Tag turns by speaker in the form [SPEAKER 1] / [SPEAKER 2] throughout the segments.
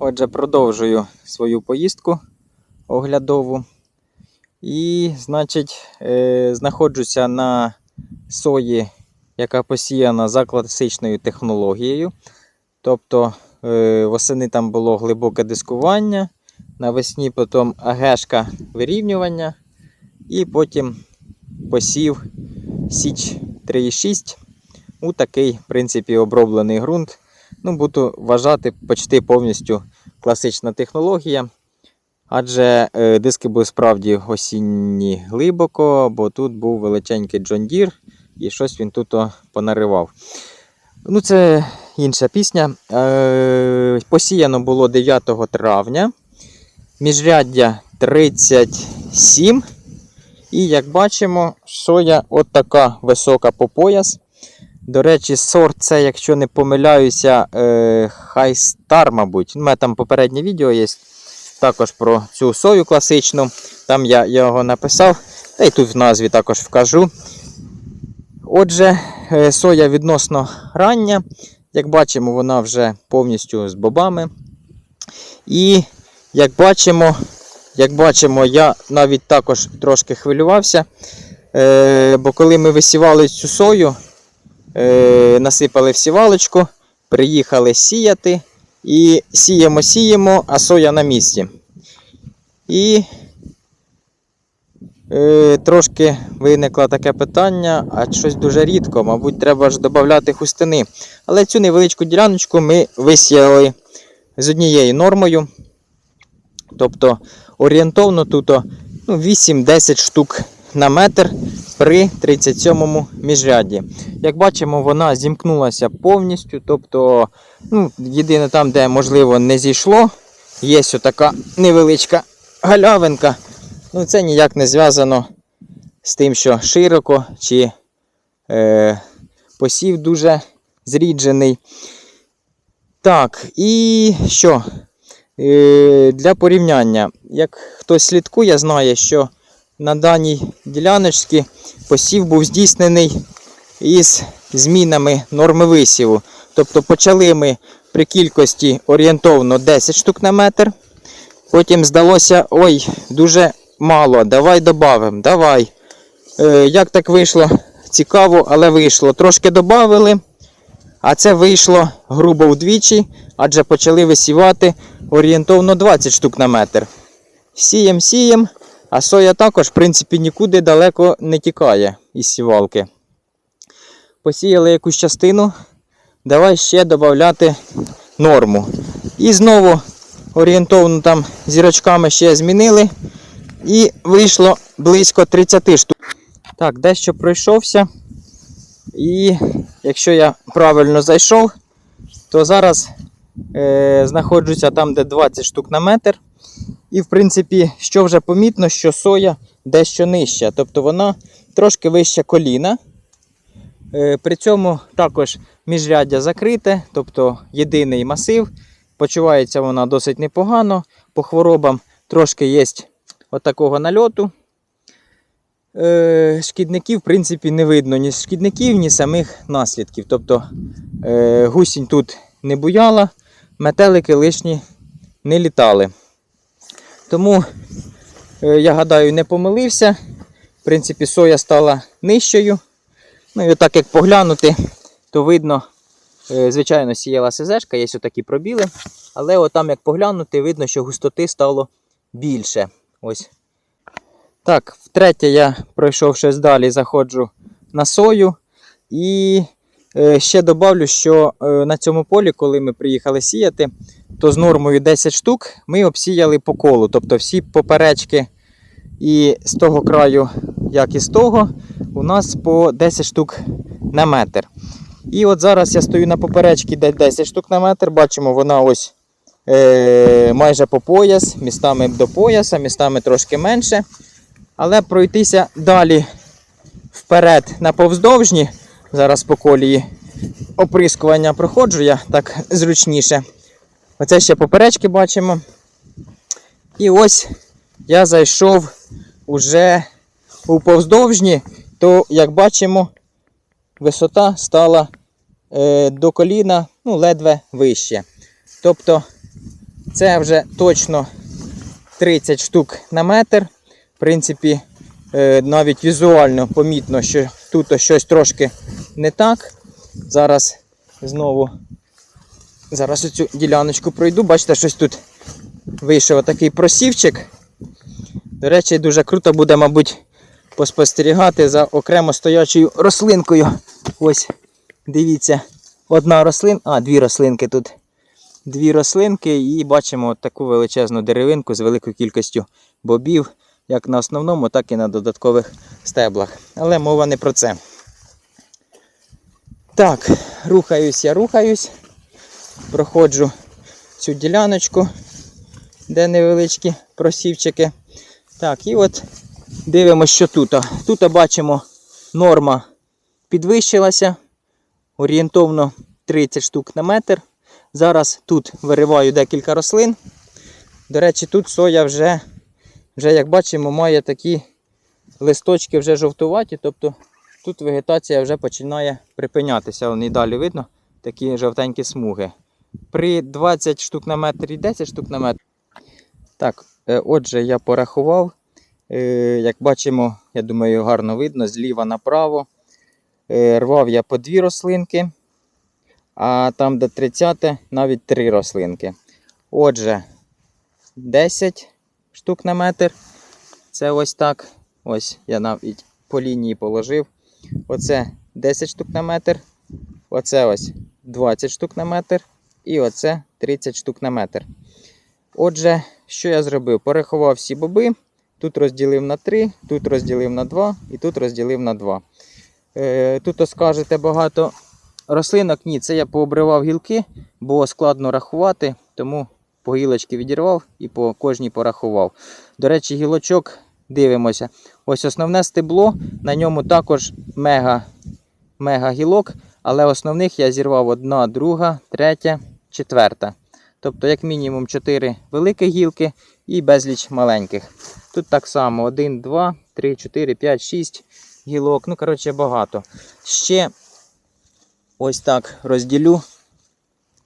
[SPEAKER 1] Отже, продовжую свою поїздку оглядову. І, значить, е, знаходжуся на сої, яка посіяна за класичною технологією. Тобто е, восени там було глибоке дискування, навесні потім агешка вирівнювання, і потім посів січ 3,6 у такий, в принципі, оброблений ґрунт. Ну, буду вважати почти повністю класична технологія. Адже е, диски були справді осінні глибоко, бо тут був величенький John Deere і щось він тут понаривав. Ну, це інша пісня. Е, посіяно було 9 травня. Міжряддя 37. І як бачимо, соя от така висока по пояс. До речі, сорт це, якщо не помиляюся, е, Хайстар, мабуть. У мене там попереднє відео є також про цю сою класичну. Там я його написав. Та й тут в назві також вкажу. Отже, е, соя відносно рання. Як бачимо, вона вже повністю з бобами. І як бачимо, як бачимо, я навіть також трошки хвилювався. Е, бо коли ми висівали цю сою, е, насипали в сівалочку, приїхали сіяти. І сіємо, сіємо, а соя на місці. І е, трошки виникло таке питання, а щось дуже рідко, мабуть, треба ж додати хустини. Але цю невеличку діляночку ми висіяли з однією нормою. Тобто орієнтовно тут ну, 8-10 штук на метр при 37 міжряді. Як бачимо, вона зімкнулася повністю. Тобто, ну, єдине там, де можливо не зійшло, є така невеличка галявинка. Ну, Це ніяк не зв'язано з тим, що широко чи е, посів дуже зріджений. Так, і що? Е, для порівняння, як хтось слідкує, знає, що на даній діляночці посів був здійснений із змінами норми висіву. Тобто почали ми при кількості орієнтовно 10 штук на метр. Потім здалося, ой, дуже мало, давай додамо, давай. Е, як так вийшло? Цікаво, але вийшло. Трошки додали, а це вийшло грубо вдвічі, адже почали висівати орієнтовно 20 штук на метр. Сієм, сієм, а соя також, в принципі, нікуди далеко не тікає із сівалки. Посіяли якусь частину, давай ще додати норму. І знову орієнтовно там зірочками ще змінили. І вийшло близько 30 штук. Так, дещо пройшовся. І якщо я правильно зайшов, то зараз е, знаходжуся там, де 20 штук на метр. І, в принципі, що вже помітно, що соя дещо нижча. Тобто вона трошки вища коліна. Е, При цьому також міжряддя закрите, тобто єдиний масив. Почувається вона досить непогано. По хворобам трошки є отакого нальоту. Е, Шкідників, в принципі, не видно ні шкідників, ні самих наслідків. Тобто е, гусінь тут не буяла, метелики лишні не літали. Тому, е, я гадаю, не помилився. В принципі, соя стала нижчою. Ну і отак як поглянути, то видно, е, звичайно, сіяла СЗшка, є отакі пробіли. Але отам як поглянути, видно, що густоти стало більше. Ось. Так, втретє я пройшов щось далі, заходжу на сою. І ще добавлю, що е, на цьому полі, коли ми приїхали сіяти, то з нормою 10 штук ми обсіяли по колу. Тобто всі поперечки і з того краю, як і з того, у нас по 10 штук на метр. І от зараз я стою на поперечці, де 10 штук на метр. Бачимо, вона ось е, майже по пояс, містами до пояса, містами трошки менше. Але пройтися далі вперед на повздовжні, зараз по колії оприскування проходжу я так зручніше. Оце ще поперечки бачимо. І ось я зайшов уже у повздовжні, то, як бачимо, висота стала е, до коліна ну, ледве вище. Тобто Це вже точно 30 штук на метр. В принципі, е, навіть візуально помітно, що тут щось трошки не так. Зараз знову зараз оцю діляночку пройду. Бачите, щось тут вийшов такий просівчик. До речі, дуже круто буде, мабуть, поспостерігати за окремо стоячою рослинкою. Ось, дивіться, одна рослинка, а, дві рослинки тут. Дві рослинки і бачимо таку величезну деревинку з великою кількістю бобів, як на основному, так і на додаткових стеблах. Але мова не про це. Так, рухаюсь я, рухаюсь. Проходжу цю діляночку, де невеличкі просівчики. Так, і от дивимося, що тут. Тут бачимо, норма підвищилася. Орієнтовно 30 штук на метр. Зараз тут вириваю декілька рослин. До речі, тут соя вже, вже як бачимо, має такі листочки вже жовтуваті, тобто тут вегетація вже починає припинятися. Вон і далі видно такі жовтенькі смуги. При 20 штук на метр і 10 штук на метр. Так, е, отже, я порахував. Е, Як бачимо, я думаю, гарно видно, зліва направо. Е, Рвав я по дві рослинки, а там, де 30, навіть три рослинки. Отже, 10 штук на метр. Це ось так. Ось я навіть по лінії положив. Оце 10 штук на метр. Оце ось 20 штук на метр. І оце 30 штук на метр. Отже, що я зробив? Порахував всі боби. Тут розділив на 3, тут розділив на 2 і тут розділив на 2. Е, тут скажете багато рослинок. Ні, це я пообривав гілки, бо складно рахувати, тому по гілочки відірвав і по кожній порахував. До речі, гілочок дивимося. Ось основне стебло, на ньому також мега, мега гілок, але основних я зірвав одна, друга, третя, четверта. Тобто, як мінімум 4 великі гілки і безліч маленьких. Тут так само 1, 2, 3, 4, 5, 6 гілок. Ну, коротше, багато. Ще ось так розділю.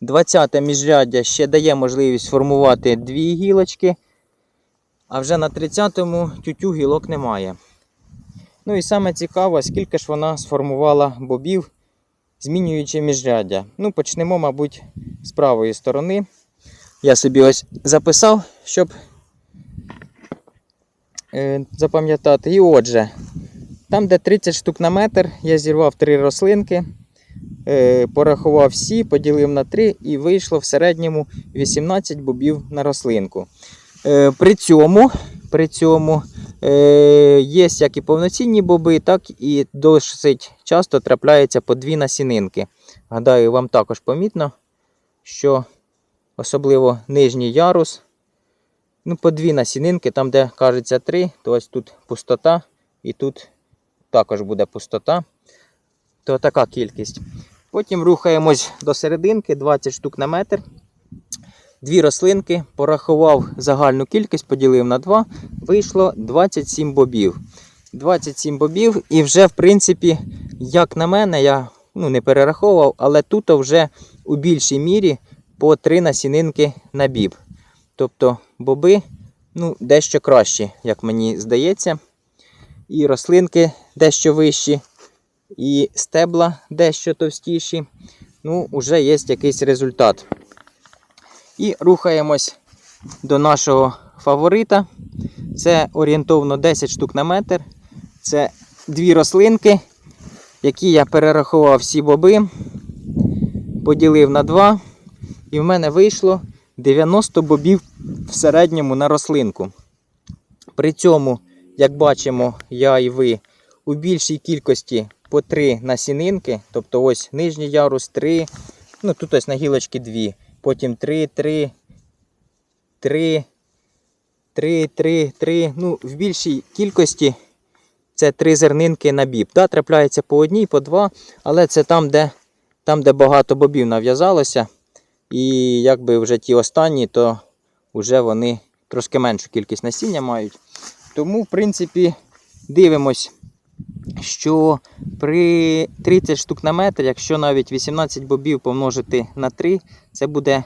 [SPEAKER 1] 20 те міжряддя ще дає можливість формувати дві гілочки. А вже на 30-му тютю гілок немає. Ну і саме цікаво, скільки ж вона сформувала бобів, змінюючи міжряддя. Ну, почнемо, мабуть, з правої сторони. Я собі ось записав, щоб е, запам'ятати. І отже, там, де 30 штук на метр, я зірвав три рослинки, е, порахував всі, поділив на 3 і вийшло в середньому 18 бобів на рослинку. Е, при цьому, при цьому е, є як і повноцінні боби, так і досить часто трапляються по дві насінинки. Гадаю, вам також помітно, що особливо нижній ярус. Ну, по дві насінинки, там, де кажеться три, то ось тут пустота, і тут також буде пустота. То така кількість. Потім рухаємось до серединки, 20 штук на метр. Дві рослинки, порахував загальну кількість, поділив на 2, вийшло 27 бобів. 27 бобів, і вже, в принципі, як на мене, я ну, не перераховував, але тут вже у більшій мірі по 3 насінинки на біб. Тобто боби ну, дещо кращі, як мені здається. І рослинки дещо вищі, і стебла дещо товстіші. Ну, вже є якийсь результат. І рухаємось до нашого фаворита. Це орієнтовно 10 штук на метр. Це дві рослинки, які я перерахував всі боби, поділив на два. І в мене вийшло 90 бобів в середньому на рослинку. При цьому, як бачимо, я і ви у більшій кількості по 3 насінинки, тобто ось нижній ярус 3, ну тут ось на гілочки 2, потім 3, 3, 3, 3, 3, 3. Ну, в більшій кількості це 3 зернинки на біб. Да, трапляється по одній, по два, але це там, де, там, де багато бобів нав'язалося. І якби вже ті останні, то вже вони трошки меншу кількість насіння мають. Тому, в принципі, дивимось, що при 30 штук на метр, якщо навіть 18 бобів помножити на 3, це буде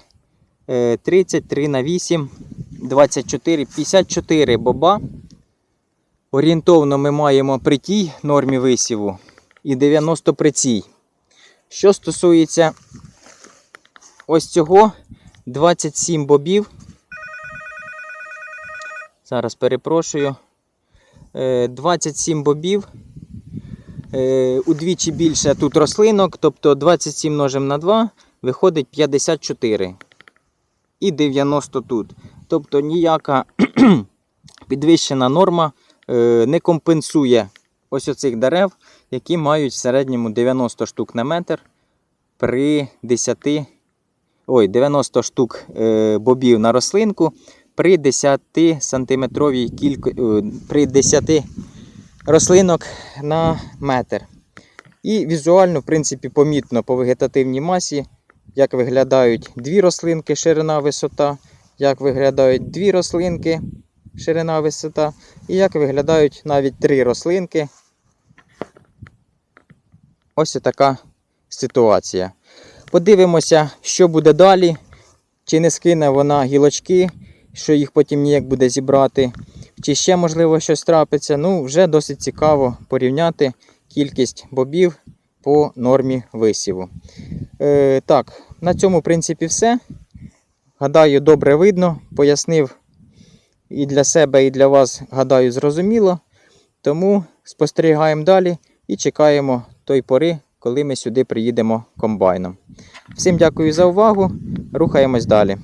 [SPEAKER 1] Е, 33 на 8, 24, 54 боба. Орієнтовно ми маємо при тій нормі висіву і 90 при цій. Що стосується ось цього 27 бобів. Зараз перепрошую. Е, 27 бобів. Е, Удвічі більше тут рослинок, тобто 27 множимо на 2 виходить 54. І 90 тут. Тобто ніяка підвищена норма е, не компенсує ось оцих дерев, які мають в середньому 90 штук на метр при 10, ой, 90 штук е, бобів на рослинку при 10 сантиметровій кілько, е, при 10 рослинок на метр. І візуально, в принципі, помітно по вегетативній масі, як виглядають дві рослинки, ширина, висота, як виглядають дві рослинки, ширина, висота, і як виглядають навіть три рослинки. Ось така ситуація. Подивимося, що буде далі. Чи не скине вона гілочки, що їх потім ніяк буде зібрати, чи ще, можливо, щось трапиться. Ну, вже досить цікаво порівняти кількість бобів по нормі висіву. Е, так, на цьому, в принципі, все. Гадаю, добре видно. Пояснив і для себе, і для вас, гадаю, зрозуміло. Тому спостерігаємо далі і чекаємо той пори, коли ми сюди приїдемо комбайном. Всім дякую за увагу. Рухаємось далі.